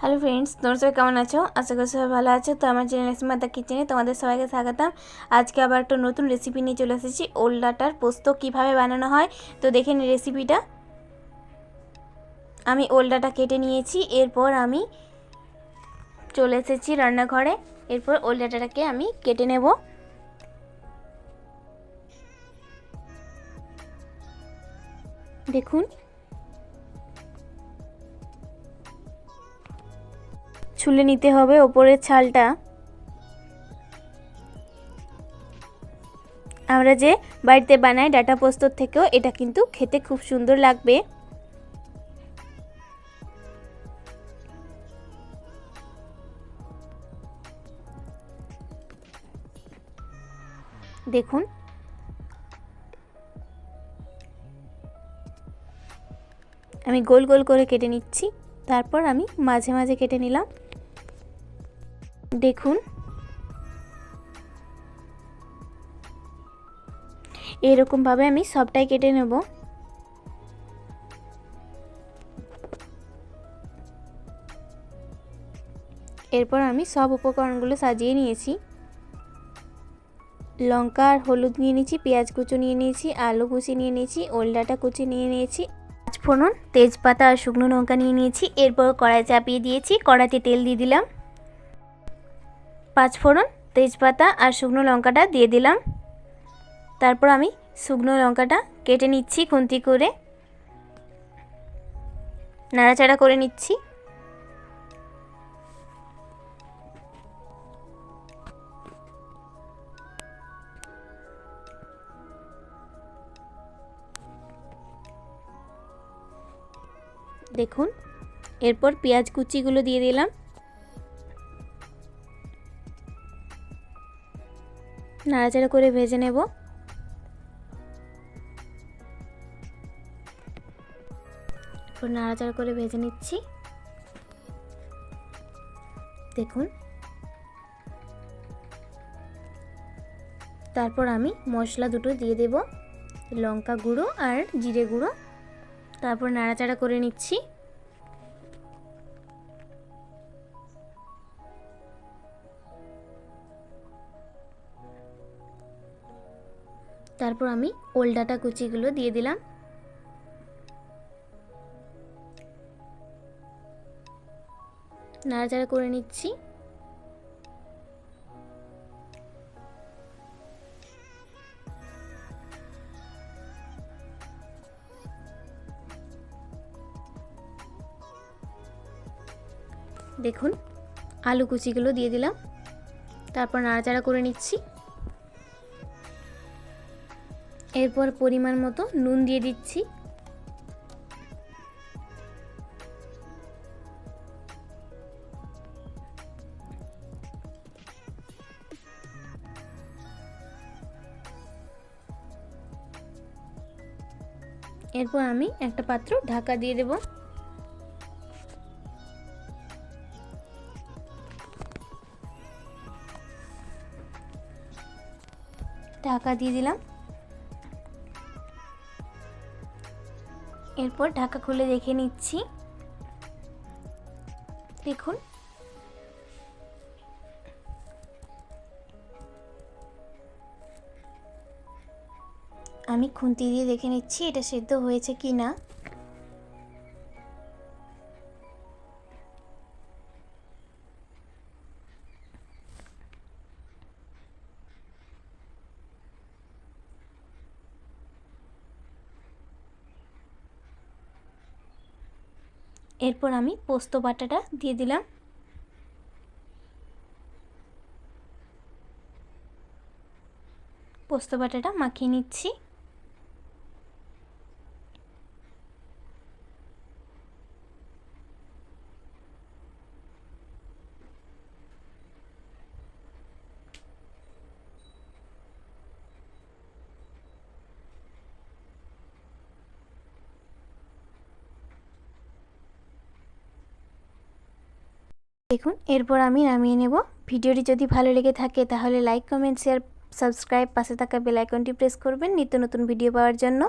Hello friends তোমরা সবাই কেমন আছো? আশা করি সবাই ভালো আছো। তো আমার চ্যানেল স্মাতা কিচেনে তোমাদের সবাইকে স্বাগতম। আজকে আবার একটা নতুন রেসিপি নিয়ে চলে এসেছি, ওল ডাটার পোস্ত কীভাবে বানানো হয়। তো দেখে নিই রেসিপিটা আমি ওল ডাটা কেটে নিয়েছি, এরপর আমি চলে এসেছি রান্নাঘরে। এরপর ওল ডাটাটাকে আমি কেটে নেব। দেখুন ছুলে নিতে হবে ওপরের ছালটা। আমরা যে বাড়িতে বানাই ডাটা পোস্তর থেকেও এটা কিন্তু খেতে খুব সুন্দর লাগবে। দেখুন। আমি গোল গোল করে কেটে নিচ্ছি। তারপর আমি মাঝে মাঝে কেটে নিলাম। দেখুন। এরকমভাবে আমি সবটাই কেটে নেব। এরপর আমি সব উপকরণগুলো সাজিয়ে নিয়েছি। লঙ্কা আর হলুদ নিয়ে নিয়েছি, পেঁয়াজ কুচো নিয়ে নিয়েছি, আলু কুচি নিয়ে নিয়েছি, ওলডাটা কুচি নিয়ে নিয়েছি, পাঁচফোড়ন, তেজপাতা আর শুকনো লঙ্কা নিয়ে নিয়েছি। এরপর কড়াই চাপিয়ে দিয়েছি, কড়াইতে তেল দিয়ে দিলাম। পাঁচফোড়ন তেজপাতা আর শুকনো লঙ্কাটা দিয়ে দিলাম। তারপর আমি শুকনো লঙ্কাটা কেটে নিচ্ছি খুন্তি করে। নাড়াচাড়া করে নিচ্ছি। দেখুন, এরপর পেঁয়াজ কুচিগুলো দিয়ে দিলাম। নাড়াচাড়া করে ভেজে নেব। নাড়াচাড়া করে ভেজে নিচ্ছি। দেখুন। তারপর আমি মশলা দুটো দিয়ে দেব, লঙ্কা গুঁড়ো আর জিরে গুঁড়ো। তারপর নাড়াচাড়া করে নিচ্ছি। তারপর আমি ওলডাটা কুচিগুলো দিয়ে দিলাম। নাড়াচাড়া করে নিচ্ছি। দেখুন, আলু কুচিগুলো দিয়ে দিলাম। তারপর নাড়াচাড়া করে নিচ্ছি। এরপর পরিমাণ মতো নুন দিয়ে দিচ্ছি। এরপর আমি একটা পাত্র ঢাকা দিয়ে দেব। ঢাকা দিয়ে দিলাম। এরপর ঢাকা খুলে দেখে নিচ্ছি। দেখুন। আমি খুন্তি দিয়ে দেখে নিচ্ছি এটা সেদ্ধ হয়েছে কি না এরপর আমি পোস্ত বাটাটা দিয়ে দিলাম। পোস্ত বাটাটা মাখিয়ে নিচ্ছি। দেখুন, এরপর আমি নামিয়ে নেব। ভিডিওটি যদি ভালো লেগে থাকে, তাহলে লাইক কমেন্ট শেয়ার সাবস্ক্রাইব পাশে থাকা বেল আইকনটি প্রেস করবেন নিত্য নতুন ভিডিও পাওয়ার জন্য।